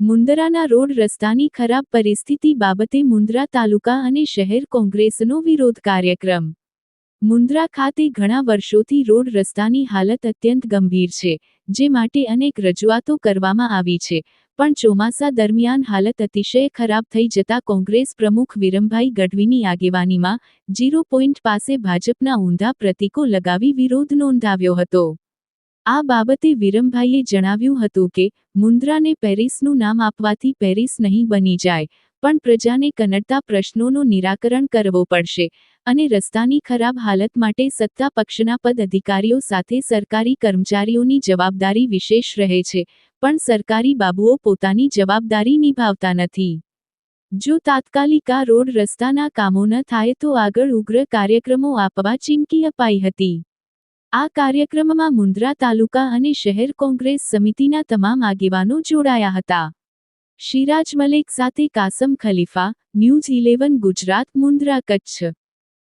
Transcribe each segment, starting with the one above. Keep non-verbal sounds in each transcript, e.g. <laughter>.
મુંદરાના road રસ્તાની ખરાબ પરિસ્થિતિ બાબતે મુંદરા તાલુકા અને શહેર કોંગ્રેસનો વિરોધ કાર્યક્રમ. મુંદ્રા ખાતે ઘણા વર્ષોથી રોડ રસ્તાની હાલત અત્યંત ગંભીર છે, જે માટે અનેક રજૂઆતો કરવામાં આવી છે, પણ ચોમાસા દરમિયાન હાલત અતિશય ખરાબ થઈ જતા કોંગ્રેસ પ્રમુખ વિરમભાઈ ગઢવીની આગેવાનીમાં જીરો પોઈન્ટ પાસે ભાજપના ઊંધા પ્રતીકો લગાવી વિરોધ નોંધાવ્યો હતો. આ બાબતે વિરમભાઈએ જણાવ્યું હતું કે મુન્દ્રાને પેરિસનું નામ આપવાથી પેરિસ નહીં બની જાય, પણ પ્રજાને કનડતા પ્રશ્નોનું નિરાકરણ કરવો પડશે અને રસ્તાની ખરાબ હાલત માટે સત્તા પક્ષના પદ અધિકારીઓ સાથે સરકારી કર્મચારીઓની જવાબદારી વિશેષ રહે છે, પણ સરકારી બાબુઓ પોતાની જવાબદારી નિભાવતા નથી. જો તાત્કાલિક આ રોડ રસ્તાના કામો ન થાય તો આગળ ઉગ્ર કાર્યક્રમો આપવા ચીમકી અપાઈ હતી. આ કાર્યક્રમમાં મુન્દ્રા તાલુકા અને શહેર કોંગ્રેસ સમિતિના તમામ આગેવાનો જોડાયા હતા. શિરાજ મલેક સાથે કાસમ ખલીફા, ન્યૂઝ ઇલેવન ગુજરાત મુન્દ્રા કચ્છ.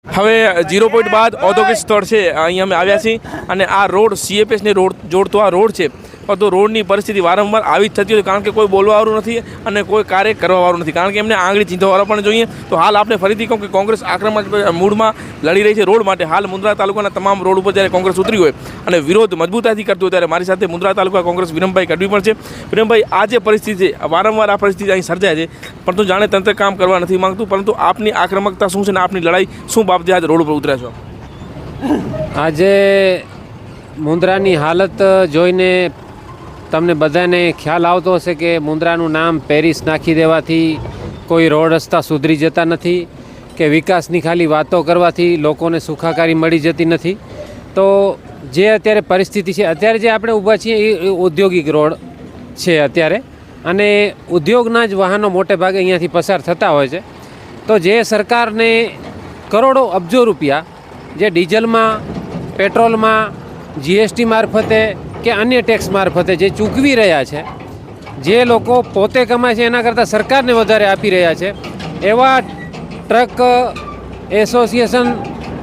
હવે ઝીરો પોઈન્ટ બાદ ઔદ્યોગિક સ્થળ છે, અહીંયા અમે આવ્યા છીએ અને આ રોડ સીએપીએસની રોડ જોડતો આ રોડ છે. તો રોડની પરિસ્થિતિ વારંવાર આવી જ થતી હોય કારણ કે કોઈ બોલવાવાળું નથી અને કોઈ કાર્ય કરવાવાળું નથી. કારણ કે એમને આંગળી ચીંધવાવાળા પણ જોઈએ. તો હાલ આપણે ફરીથી કહું કે કોંગ્રેસ આક્રમક મૂળમાં લડી રહી છે રોડ માટે. હાલ મુન્દ્રા તાલુકાના તમામ રોડ ઉપર જ્યારે કોંગ્રેસ ઉતરી હોય અને વિરોધ મજબૂતાથી કરતું હોય ત્યારે મારી સાથે મુંદ્રા તાલુકા કોંગ્રેસ વિરમભાઈ કડવી પણ છે. વિરમભાઈ, આ જે પરિસ્થિતિ છે વારંવાર આ પરિસ્થિતિ અહીં સર્જાય છે, પરંતુ જાણે તંત્ર કામ કરવા નથી માંગતું, પરંતુ આપની આક્રમકતા શું છે ને આપની લડાઈ શું બાબતે આજે રોડ ઉપર ઉતર્યા છો? આજે મુન્દ્રાની હાલત જોઈને તમને બધાને ખ્યાલ આવતો હશે કે મુન્દ્રાનું નામ પેરિસ નાખી દેવાથી કોઈ રોડ રસ્તા સુધરી જતા નથી, કે વિકાસની ખાલી વાતો કરવાથી લોકોને સુખાકારી મળી જતી નથી. તો જે અત્યારે પરિસ્થિતિ છે, અત્યારે જે આપણે ઊભા છીએ એ ઔદ્યોગિક રોડ છે અત્યારે. અને ઉદ્યોગના જ વાહનો મોટે ભાગે અહીંયાથી પસાર થતા હોય છે. તો જે સરકારને કરોડો અબજો રૂપિયા જે ડીઝલમાં, પેટ્રોલમાં, જીએસટી મારફતે કે અન્ય ટેક્સ મારફતે જે ચૂકવી રહ્યા છે, જે લોકો પોતે કમાય છે એના કરતાં સરકારને વધારે આપી રહ્યા છે, એવા ટ્રક એસોસિએશન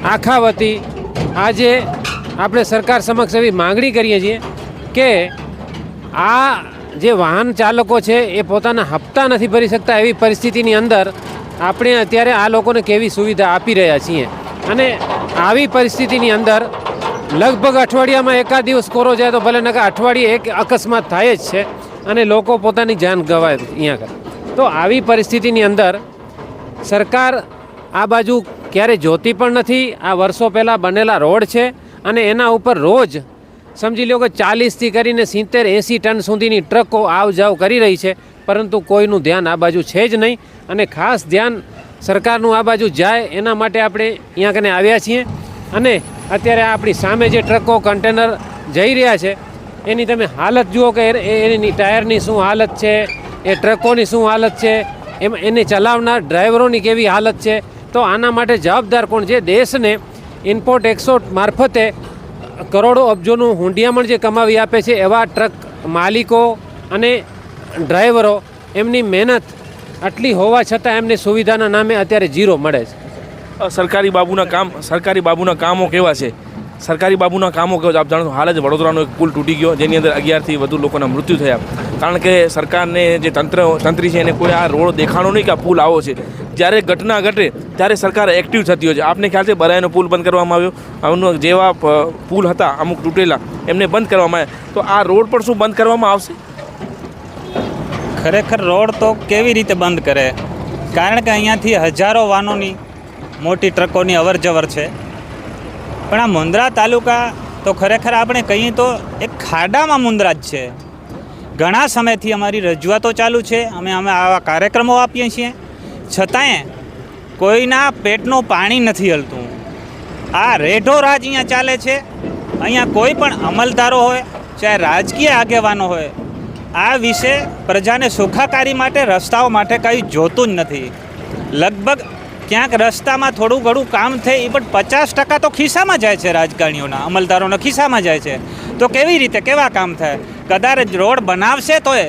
આખા વતી આજે આપણે સરકાર સમક્ષ એવી માગણી કરીએ છીએ કે આ જે વાહન ચાલકો છે એ પોતાના હપ્તા નથી ભરી શકતા એવી પરિસ્થિતિની અંદર આપણે અત્યારે આ લોકોને કેવી સુવિધા આપી રહ્યા છીએ. અને આવી પરિસ્થિતિની અંદર લગભગ અઠવાડિયામાં એકાદ દિવસ કોરો જાય તો ભલે નકા અઠવાડિયે એક અકસ્માત થાય જ છે અને લોકો પોતાની જાન ગવાય અહીંયા કર તો આવી પરિસ્થિતિની અંદર સરકાર આ બાજુ ક્યારે જોતી પણ નથી. આ વર્ષો પહેલાં બનેલા રોડ છે અને એના ઉપર રોજ સમજી લો કે ચાલીસથી કરીને સિત્તેર, એંસી ટન સુધીની ટ્રકો આવ જાવ કરી રહી છે. પરંતુ કોઈનું ધ્યાન આ બાજુ છે જ નહીં. અને ખાસ ધ્યાન સરકારનું આ બાજુ જાય એના માટે આપણે અહીંયા કને આવ્યા છીએ. અને અત્યારે આપણી સામે જે ટ્રકો કન્ટેનર જઈ રહ્યા છે, એની તમે હાલત જુઓ કે એની ટાયરની શું હાલત છે, એ ટ્રકોની શું હાલત છે, એમ એને ચલાવનાર ડ્રાઈવરોની કેવી હાલત છે, તો આના માટે જવાબદાર કોણ છે? દેશને ઇમ્પોર્ટ એક્સપોર્ટ મારફતે કરોડો અબજોનું હુંડિયામણ જે કમાવી આપે છે, એવા ટ્રક માલિકો અને ડ્રાઈવરો, એમની મહેનત આટલી હોવા છતાં એમને સુવિધાના નામે અત્યારે ઝીરો મળે છે. સરકારી બાબુના કામ, સરકારી બાબુના કામો કેવા છે? સરકારી બાબુના કામો કેવા આપ જાણો હાલ જ વડોદરાનો એક પુલ તૂટી ગયો, જેની અંદર અગિયારથી વધુ લોકોના મૃત્યુ થયા. કારણ કે સરકારને જે તંત્ર, તંત્રી છે, એને કોઈ આ રોડ દેખાણો નહીં કે આ પુલ આવો છે. જ્યારે ઘટના ઘટે, ત્યારે સરકાર એક્ટિવ થતી હોય છે. આપને ખ્યાલ છે, બરાયનો પુલ બંધ કરવામાં આવ્યો. આનું જેવા પુલ હતા, અમુક તૂટેલા, એમને બંધ કરવામાં આવ્યા. તો આ રોડ પણ શું બંધ કરવામાં આવશે? ખરેખર રોડ તો કેવી રીતે બંધ કરે? કારણ કે અહીંયાથી હજારો વાહનોની મોટી ટ્રકોની અવર જવર છે. પણ આ મુન્દ્રા તાલુકા તો ખરેખર આપણે કહીએ તો એક ખાડામાં મુન્દ્રા જ છે. ઘણા સમયથી અમારી રજૂઆતો ચાલુ છે. અમે અમે આવા કાર્યક્રમો આપીએ છીએ. છતાંય કોઈના પેટનું પાણી નથી હલતું. આ રેઢો રાજ અહીંયા ચાલે છે. અહીંયા કોઈ પણ અમલદારો હોય, ચાહે રાજકીય આગેવાનો હોય, આ વિશે પ્રજાને સુખાકારી માટે, રસ્તાઓ માટે કંઈ જોતું જ નથી. લગભગ ક્યાંક રસ્તામાં થોડું ઘણું કામ થઈ, પણ પચાસ ટકા તો ખિસ્સામાં જાય છે રાજકારણીઓના, અમલદારોના ખિસ્સામાં જાય છે. તો કેવી રીતે, કેવા કામ થાય? કદાચ રોડ બનાવશે તોય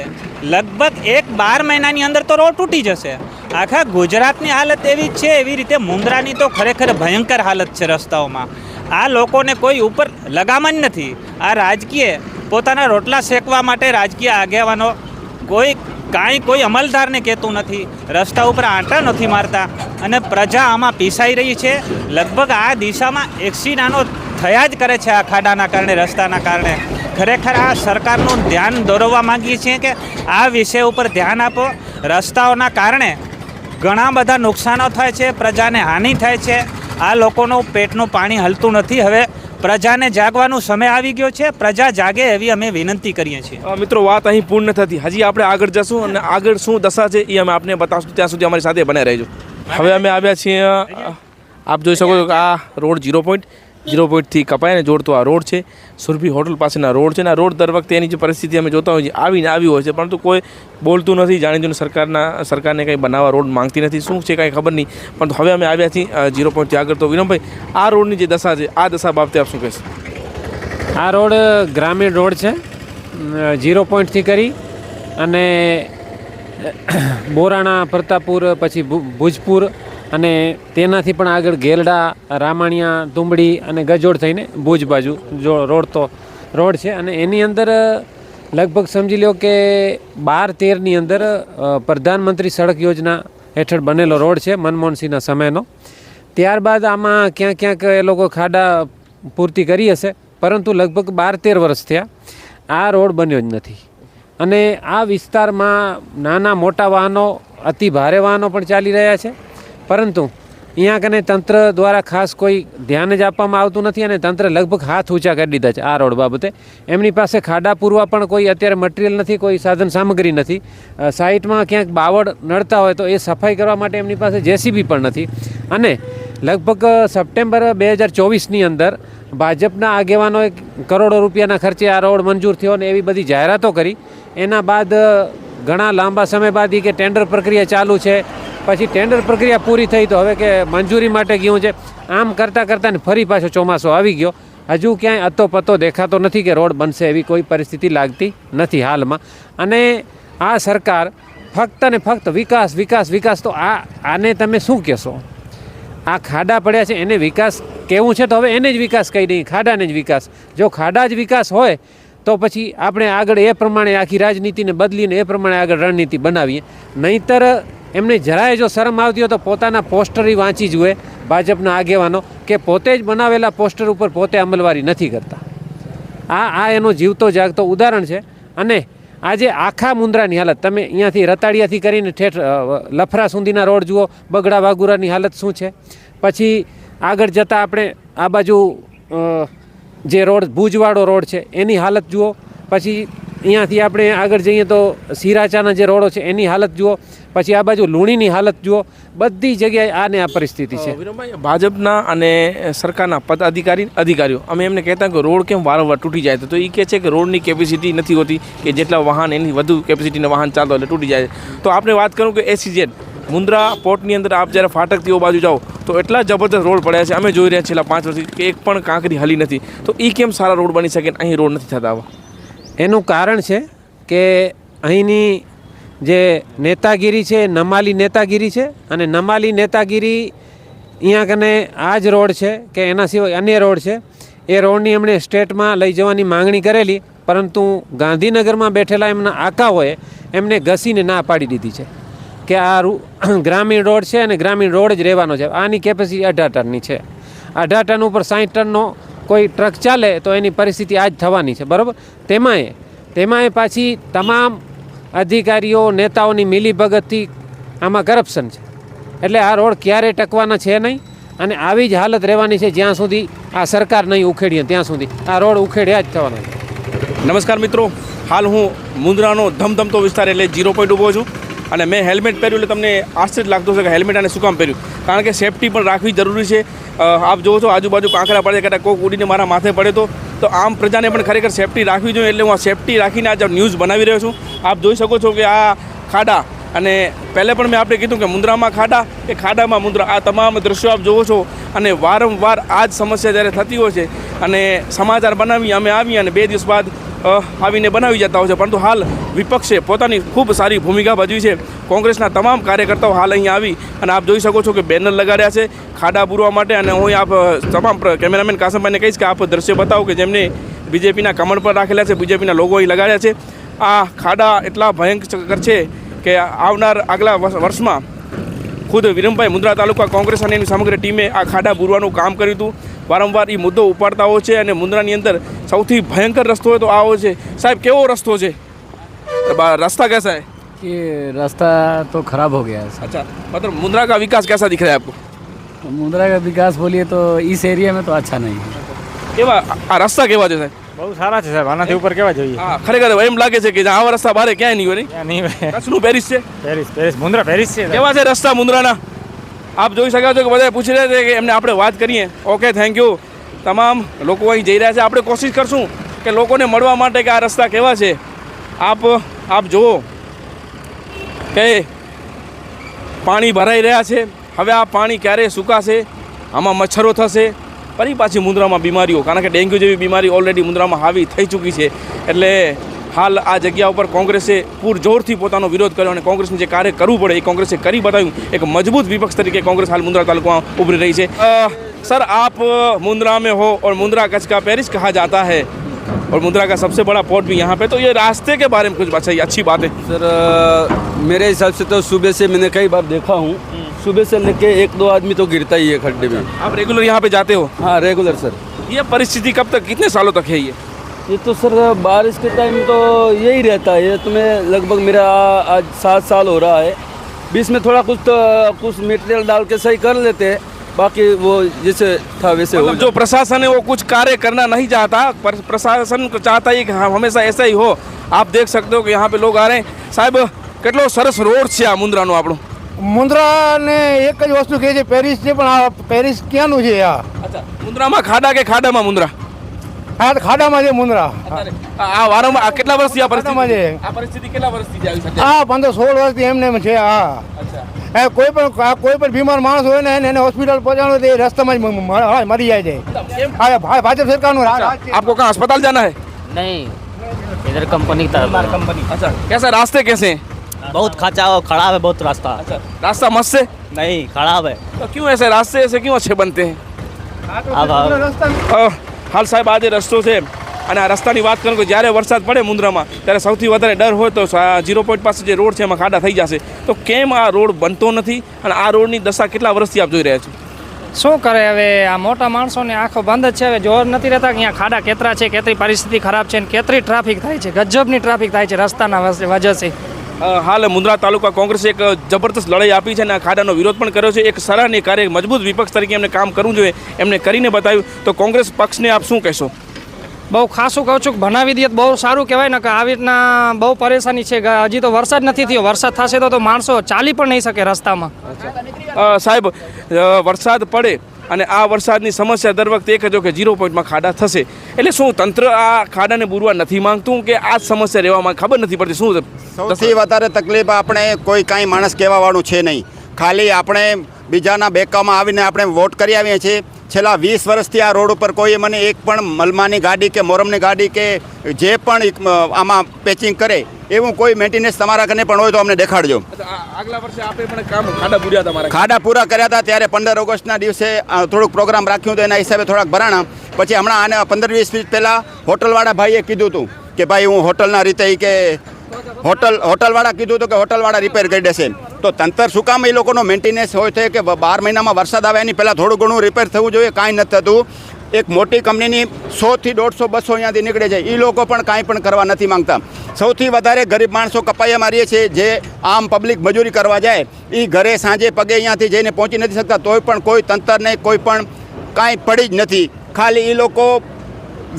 લગભગ એક બાર મહિનાની અંદર તો રોડ તૂટી જશે. આખા ગુજરાતની હાલત એવી જ છે, એવી રીતે મુંદ્રાની તો ખરેખર ભયંકર હાલત છે રસ્તાઓમાં. આ લોકોને કોઈ ઉપર લગામ જ નથી. આ રાજકીય પોતાના રોટલા શેકવા માટે રાજકીય આગેવાનો કોઈ કાંઈ કોઈ અમલદારને કહેતું નથી. રસ્તા ઉપર આંટા નથી મારતા અને પ્રજા આમાં પીસાઈ રહી છે. લગભગ આ દિશામાં એક્સિડાનો થયા જ કરે છે આ ખાડાના કારણે, રસ્તાના કારણે. ખરેખર આ સરકારનું ધ્યાન દોરવવા માંગીએ છીએ કે આ વિષય ઉપર ધ્યાન આપો. રસ્તાઓના કારણે ઘણા બધા નુકસાનો થાય છે, પ્રજાને હાનિ થાય છે. આ લોકોનું પેટનું પાણી હલતું નથી. હવે પ્રજાને જાગવાનો સમય આવી ગયો છે. પ્રજા જાગે એવી અમે વિનંતી કરીએ છીએ. મિત્રો, વાત અહીં પૂર્ણ થતી. હજી આપણે આગળ જશું અને આગળ શું દશા છે એ અમે આપને બતાવશું. ત્યાં સુધી અમારી સાથે બને રહેજો. હવે અમે આવ્યા છીએ આપ જોઈ શકો છો કે આ રોડ ઝીરો પોઈન્ટ ઝીરો પોઈન્ટથી કપાઈને જોડતો આ રોડ છે. સુરભી હોટલ પાસેના રોડ છે અને આ રોડ દર વખતે એની જે પરિસ્થિતિ અમે જોતા હોઈએ આવીને આવી હોય છે. પરંતુ કોઈ બોલતું નથી જાણી જોઈને સરકારના, સરકારને કંઈ બનાવવા રોડ માંગતી નથી. શું છે કાંઈ ખબર નહીં. પરંતુ હવે અમે આવ્યા છીએ ઝીરો પોઈન્ટથી આગળ. તો વિનમભાઈ આ રોડની જે દશા છે, આ દશા બાબતે આપ શું કહેશો? આ રોડ ગ્રામીણ રોડ છે. ઝીરો પોઈન્ટથી કરી અને બોરાણા પ્રતાપુર પછી ભુજપુર અને તેનાથી પણ આગળ ગેરડા રામાણિયા તુંબડી અને ગજોડ થઈને ભુજ બાજુ જો રોડ તો રોડ છે. અને એની અંદર લગભગ સમજી લો કે બાર તેરની અંદર પ્રધાનમંત્રી સડક યોજના હેઠળ બનેલો રોડ છે મનમોહનસિંહના સમયનો. ત્યારબાદ આમાં ક્યાંક ક્યાંક એ લોકો ખાડા પૂર્તિ કરી હશે, પરંતુ લગભગ બાર તેર વર્ષ થયા આ રોડ બન્યો જ નથી. અને આ વિસ્તારમાં નાના મોટા વાહનો, અતિ ભારે વાહનો પણ ચાલી રહ્યા છે. પરંતુ અહીંયા કને તંત્ર દ્વારા ખાસ કોઈ ધ્યાન જ આપવામાં આવતું નથી અને તંત્ર લગભગ હાથ ઊંચા કરી દીધા છે આ રોડ બાબતે. એમની પાસે ખાડા પૂરવા પણ કોઈ અત્યારે મટીરિયલ નથી, કોઈ સાધન સામગ્રી નથી. સાઇટમાં ક્યાંક બાવળ નડતા હોય તો એ સફાઈ કરવા માટે એમની પાસે જેસીબી પણ નથી. અને લગભગ સપ્ટેમ્બર બે હજાર ચોવીસની અંદર ભાજપના આગેવાનોએ કરોડો રૂપિયાના ખર્ચે આ રોડ મંજૂર થયો અને એવી બધી જાહેરાતો કરી. એના બાદ ઘણા લાંબા સમય બાદ એ કે ટેન્ડર પ્રક્રિયા ચાલુ છે. પછી ટેન્ડર પ્રક્રિયા પૂરી થઈ તો હવે કે મંજૂરી માટે ગયું છે. આમ કરતાં કરતાં ને ફરી પાછો ચોમાસો આવી ગયો. હજુ ક્યાંય અતો પતો દેખાતો નથી કે રોડ બનશે એવી કોઈ પરિસ્થિતિ લાગતી નથી હાલમાં. અને આ સરકાર ફક્ત ને ફક્ત વિકાસ વિકાસ વિકાસ તો આ, આને તમે શું કહેશો? આ ખાડા પડ્યા છે, એને વિકાસ કેવું છે તો હવે એને જ વિકાસ કહી દઈએ, ખાડાને જ વિકાસ. જો ખાડા જ વિકાસ હોય તો પછી આપણે આગળ એ પ્રમાણે આખી રાજનીતિને બદલીને એ પ્રમાણે આગળ રણનીતિ બનાવીએ. નહીંતર એમને જરાય જો શરમ આવતી હોય તો પોતાના પોસ્ટરી વાંચી જુએ, ભાજપના આગેવાનો, કે પોતે જ બનાવેલા પોસ્ટર ઉપર પોતે અમલવારી નથી કરતા. આ આ એનો જીવતો જાગતો ઉદાહરણ છે. અને આજે આખા મુંદ્રાની હાલત, તમે અહીંયાથી રતાડિયાથી કરીને ઠેઠ લફરા સુધીના રોડ જુઓ, બગડા વાગુરાની હાલત શું છે? પછી આગળ જતાં આપણે આ બાજુ જે રોડ, ભુજવાળો રોડ છે, એની હાલત જુઓ. પછી અહીંયાથી આપણે આગળ જઈએ તો સિરાચાના જે રોડો છે, એની હાલત જુઓ. પછી આ બાજુ લુણીની હાલત જુઓ બધી જગ્યાએ આને આ પરિસ્થિતિ છે. ભાજપના અને સરકારના પદાધિકારી અધિકારીઓ અમે એમને કહેતા કે રોડ કેમ વારંવાર તૂટી જાય તો એ કહે છે કે રોડની કેપેસિટી નથી હોતી કે જેટલા વાહન એની વધુ કેપેસિટીના વાહન ચાલતો એટલે તૂટી જાય તો આપણે વાત કરું કે એસીજેડ મુન્દ્રા પોર્ટની અંદર આપ જ્યારે ફાટકથી ઓ બાજુ જાઓ તો એટલા જબરદસ્ત રોડ પડ્યા છે. અમે જોઈ રહ્યા છેલ્લા પાંચ વર્ષથી કે એક પણ કાંકરી હલી નથી. તો એ કેમ સારા રોડ બની શકે અહીં રોડ નથી થતા આવા? એનું કારણ છે કે અહીંની જે નેતાગીરી છે, નમાલી નેતાગીરી છે અને નમાલી નેતાગીરી અહીંયા કને આ જ રોડ છે કે એના સિવાય અન્ય રોડ છે. એ રોડની એમણે સ્ટેટમાં લઈ જવાની માંગણી કરેલી, પરંતુ ગાંધીનગરમાં બેઠેલા એમના આકાઓએ એમને ઘસીને ના પાડી દીધી છે કે આ <coughs> ગ્રામીણ રોડ છે અને ગ્રામીણ રોડ જ રહેવાનો છે. આની કેપેસિટી અઢાર ટનની છે. અઢાર ટન ઉપર સાહીઠ ટનનો કોઈ ટ્રક ચાલે તો એની પરિસ્થિતિ આ જ થવાની છે. બરાબર? તેમાંય તેમાંય પાછી તમામ અધિકારીઓ, નેતાઓની મિલીભગતથી આમાં કરપ્શન છે. એટલે આ રોડ ક્યારે ટકવાના છે નહીં અને આવી જ હાલત રહેવાની છે જ્યાં સુધી આ સરકાર નહીં ઉખેડીએ, ત્યાં સુધી. આ રોડ ઉખેડ્યા જ થવાના નમસ્કાર મિત્રો. હાલ હું મુંદ્રાનો ધમધમતો વિસ્તાર એટલે જીરો પોઈન્ટ ઊભો છું અને મેં હેલ્મેટ પહેર્યું એટલે તમને આશ્ચર્ય લાગતું છે કે હેલ્મેટ અને શું કામ પહેર્યું? કારણ કે સેફટી પણ રાખવી જરૂરી છે. આપ જુઓ છો, આજુબાજુ કાંકરા પડે કદાચ કોક ઉડીને મારા માથે પડે તો તો આમ પ્રજાને પણ ખરેખર સેફટી રાખવી જોઈએ એટલે હું આ સેફટી રાખીને આજે ન્યૂઝ બનાવી રહ્યો છું. આપ જોઈ શકો છો કે આ ખાડા અને પહેલે પણ મેં આપણે કીધું કે મુંદ્રામાં ખાડા, એ ખાડામાં મુંદ્રા આ તમામ દ્રશ્યો આપ જુઓ છો અને વારંવાર આ જ સમસ્યા જ્યારે થતી હોય છે અને સમાચાર બનાવી અમે આવી અને બે દિવસ બાદ આવીને બનાવી જતા હોય છે. પરંતુ હાલ વિપક્ષે પોતાની ખૂબ સારી ભૂમિકા ભજવી છે. કોંગ્રેસના તમામ કાર્યકર્તાઓ હાલ અહીંયા આવી અને આપ જોઈ શકો છો કે બેનર લગાડ્યા છે ખાડા પૂરવા માટે અને હું આપ તમામ કેમેરામેન કાસમભાઈને કહીશ કે આપ દ્રશ્ય બતાવો કે જેમને બીજેપીના કમળ પર રાખેલા છે, બીજેપીના લોગો અહીં લગાડ્યા છે. આ ખાડા એટલા ભયંકર છે કે આવનાર આગલા વર્ષ- વર્ષમાં ખુદ વિરમભાઈ મુન્દ્રા તાલુકા કોંગ્રેસ અને એની સમગ્ર ટીમે આ ખાડા પૂરવાનું કામ કર્યું હતું વારંવાર એ મુદ્દો ઉપાડતા હોય છે અને મુન્દ્રાની અંદર સૌથી ભયંકર રસ્તો હોય તો આવો છે સાહેબ કેવો રસ્તો છે બા- रास्ता कैसा है ये रास्ता तो खराब हो गया है अच्छा मतलब मुंद्रा का विकास कैसा दिख रहा है आपको सर मुंद्रा का विकास बोलिए तो इस एरिया में तो अच्छा नहीं है કેવા આ રસ્તા કેવા છે સાહેબ બહુ સારા છે સાહેબ આનાથી ઉપર કેવા જોઈએ? હા ખરેખર એમ લાગે છે કે આવા રસ્તા બારે ક્યાંય નહીં હોય ત્યાં નહીં. કચ્છનું પેરિસ છે. પેરિસ પેરિસ મુંદ્રા પેરિસ છે. કેવા છે રસ્તા મુંદ્રાના આપ જોઈ શકો છો કે બધા પૂછી રહ્યા છે કે એમને આપણે વાત કરીએ. ઓકે થેન્ક યુ તમામ લોકો અહીં જઈ રહ્યા છે. આપણે કોશિશ કરશું કે લોકોને મળવા માટે કે આ રસ્તા કેવા છે. આપ આપ જુઓ કે પાણી ભરાઈ રહ્યા છે. હવે આ પાણી ક્યારે સુકાશે? આમાં મચ્છરો થશે? ફરી પાછી મુંદ્રામાં બીમારીઓ કારણ કે ડેન્ગ્યુ જેવી બીમારી ઓલરેડી મુંદ્રામાં હાવી થઈ ચૂકી છે એટલે હાલ આ જગ્યા ઉપર કોંગ્રેસે પૂરજોરથી પોતાનો વિરોધ કર્યો અને કોંગ્રેસને જે કાર્ય કરવું પડે એ કોંગ્રેસે કરી બતાવ્યું એક મજબૂત વિપક્ષ તરીકે કોંગ્રેસ હાલ મુંદ્રા તાલુકામાં ઉભરી રહી છે અ, सर आप मुंद्रा में हो और मुंद्रा कच्छ का पेरिस कहा जाता है और मुंद्रा का सबसे बड़ा पोर्ट भी यहाँ पे तो ये रास्ते के बारे में कुछ बताइए अच्छी बात है सर अ, मेरे हिसाब से तो सुबह से मैंने कई बार देखा हूँ सुबह से लेके एक दो आदमी तो गिरता ही है खड्डे में आप रेगुलर यहाँ पे जाते हो हाँ रेगुलर सर ये परिस्थिति कब तक कितने सालों तक है ये ये तो सर बारिश के टाइम तो यही रहता है ये तुम्हें लगभग मेरा आज सात साल हो रहा है बीच में थोड़ा कुछ तो कुछ मटेरियल डाल के सही कर लेते हैं बाकी वो जैसे था वैसे हो मतलब जो प्रशासन है वो कुछ कार्य करना नहीं चाहता पर प्रशासन को चाहता है कि हम हमेशा ऐसा ही हो आप देख सकते हो कि यहाँ पे लोग आ रहे हैं સાહેબ કેટલો સરસ રોડ છે આ મુંદ્રાનો આપણો મુન્દ્રાને એક જ વસ્તુ કહે છે પેરિસ છે પણ આ પેરિસ ક્યાંનું છે આ અચ્છા મુંદ્રામાં ખાડા કે ખાડામાં મુંદ્રા આ તો ખાડામાં છે મુન્દ્રા આ આ વારંવાર આ કેટલા વર્ષથી આ ખાડામાં પરિસ્થિતિ છે આ પરિસ્થિતિ કેટલા વર્ષથી આવી શકે આ પંદર સોળ વર્ષથી એમને એમ છે આ અચ્છા એ કોઈ પણ આ કોઈ પણ બીમાર માણસ હોય ને એને એને હોસ્પિટલ પહોંચાડો તો એ રસ્તામાં જ મ- મ- હા, મરી જાય છે કેમ? આ ભા- ભાજપ સરકારનું રા- રાજ છે. आपको कहाँ अस्पताल जाना है नहीं इधर कंपनी की तरफ अच्छा कैसा रास्ते कैसे हैं बहुत खर्चा और खराब है बहुत रास्ता अच्छा रास्ता मस्त है नहीं खराब है तो क्यों ऐसे रास्ते ऐसे क्यों अच्छे बनते हैं अब અ, હાલ સાહેબ આ જે રસ્તો છે અને આ રસ્તાની વાત કરું કે જ્યારે વરસાદ પડે મુંદ્રામાં ત્યારે સૌથી વધારે ડર હોય તો ઝીરો પોઈન્ટ પાસે જે રોડ છે એમાં ખાડા થઈ જશે તો કેમ આ રોડ બનતો નથી અને આ રોડની દશા કેટલા વર્ષથી આપ જોઈ રહ્યા છો શું કરે હવે આ મોટા માણસોને આંખો બંધ જ છે હવે જોર નથી રહેતા કે અહીંયા ખાડા કેતરા છે કેતરી પરિસ્થિતિ ખરાબ છે ને કેતરી ટ્રાફિક થાય છે ગજબની ટ્રાફિક થાય છે રસ્તાના વસ- વજહથી અ, હાલ મુંદ્રા તાલુકા કોંગ્રેસે એક જબરદસ્ત લડાઈ આપી છે અને આ ખાડાનો વિરોધ પણ કર્યો છે. એક સરાહનીય કાર્ય મજબૂત વિપક્ષ તરીકે એમને કામ કરવું જોઈએ એમને કરીને બતાવ્યું. તો કોંગ્રેસ પક્ષને આપ શું કહેશો? બહુ ખાસું કહું છું કે બનાવી દઈએ તો બહુ સારું કહેવાય ને કે આવી રીતના બહુ પરેશાની છે. હજી તો વરસાદ નથી થયો. વરસાદ થશે તો તો માણસો ચાલી પણ નહીં શકે રસ્તામાં. સાહેબ વરસાદ પડે અને આ વરસાદની સમસ્યા દર વખતે એક જ કે ઝીરો પોઈન્ટમાં ખાડા થશે. એટલે શું તંત્ર આ ખાડાને બુરવા નથી માંગતું કે આ સમસ્યા રહેવામાં ખબર નથી પડતી? શું સૌથી વધારે તકલીફ આપણે કોઈ કાંઈ માણસ કહેવાવાળું છે નહીં. ખાલી આપણે બીજાના બેકામાં આવીને આપણે વોટ કરી આવીએ છીએ. છેલ્લા વીસ વર્ષથી આ રોડ ઉપર કોઈએ મને એક પણ મલમાની ગાડી કે મોરમની ગાડી કે જે પણ આમાં પેચિંગ કરે એવું કોઈ મેન્ટેનન્સ તમારા ઘરે પણ હોય તો અમને દેખાડજો. આગલા વર્ષે આપે પણ કામ ખાડા બુર્યા તમારા ખાડા પૂરા કર્યા હતા ત્યારે પંદર ઓગસ્ટના દિવસે થોડુંક પ્રોગ્રામ રાખ્યું હતું એના હિસાબે થોડાક ભરાણા. પછી હમણાં આને પંદર વીસ મિનિટ પહેલાં હોટલવાળા ભાઈએ કીધું હતું કે ભાઈ હું હોટલના રીતે કે હોટલ, હોટલવાળા કીધું હતું કે હોટલવાળા રિપેર કરી દેશે તો તંત્ર શું કામ એ લોકોનો મેન્ટેનન્સ હોય છે કે બાર મહિનામાં વરસાદ આવે એની પહેલાં થોડું ઘણું રિપેર થવું જોઈએ, કાંઈ નથી થતું. એક મોટી કંપનીની સોથી દોઢસો, બસો અહીંયાથી નીકળે છે. એ લોકો પણ કાંઈ પણ કરવા નથી માંગતા. સૌથી વધારે ગરીબ માણસો કપાયા મારીએ છીએ જે આમ પબ્લિક મજૂરી કરવા જાય એ ઘરે સાંજે પગે અહીંયાથી જઈને પહોંચી નથી શકતા. તોય પણ કોઈ તંત્રને કોઈ પણ કાંઈ પડી જ નથી. ખાલી એ લોકો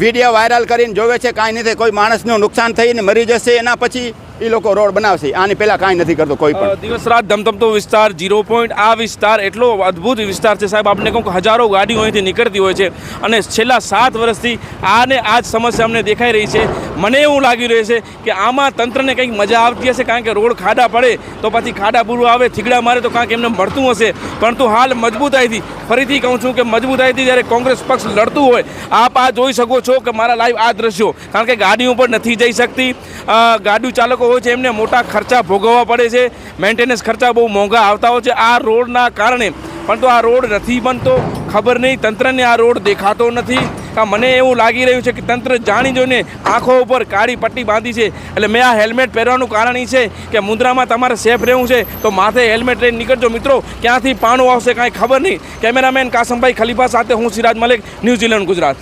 વીડિયો વાયરલ કરીને જોવે છે, કાંઈ નથી કોઈ માણસનું નુકસાન થઈને મરી જશે એના પછી એ લોકો રોડ બનાવશે. આની પહેલાં કાંઈ નથી કરતો કોઈ પણ. દિવસ રાત ધમધમતો વિસ્તાર, ઝીરો પોઈન્ટ આ વિસ્તાર, એટલો અદ્ભુત વિસ્તાર છે સાહેબ. આપણે કહું હજારો ગાડીઓ અહીંથી નીકળતી હોય છે અને છેલ્લા સાત વર્ષથી આને આ જ સમસ્યા અમને દેખાઈ રહી છે. મને એવું લાગી રહ્યું છે કે આમાં તંત્રને કંઈક મજા આવતી હશે, કારણ કે રોડ ખાડા પડે, તો પછી ખાડા પૂરું આવે, થીગડા મારે તો કાંઈક એમને મળતું હશે. પરંતુ હાલ મજબૂતાઈથી, ફરીથી કહું છું કે મજબૂતાઈથી જ્યારે કોંગ્રેસ પક્ષ લડતું હોય, આપ આ જોઈ શકો છો કે મારા લાઈવ આ દ્રશ્યો, કારણ કે ગાડી ઉપર નથી જઈ શકતી. ગાડી ચાલકો હોય છે એમને મોટા ખર્ચા ભોગવવા પડે છે. મેન્ટેનન્સ ખર્ચા બહુ મોંઘા આવતા હોય છે. આ રોડના કારણે. પરંતુ આ રોડ નથી બનતો. ખબર નહીં. તંત્રને આ રોડ દેખાતો નથી. કા મને એવું લાગી રહ્યું છે કે તંત્ર જાણી જોઈને આંખો ઉપર કાળી પટ્ટી બાંધી છે. એટલે મેં આ હેલ્મેટ પહેરવાનું કારણ એ છે કે મુદ્રામાં તમારે સેફ રહેવું છે. તો માથે હેલ્મેટ લઈને નીકળજો મિત્રો. ક્યાંથી પાણું આવશે કાંઈ ખબર નહીં. કેમેરામેન કાસમભાઈ ખલીફા સાથે હું સિરાજ મલિક, ન્યૂઝીલેન્ડ, ગુજરાત.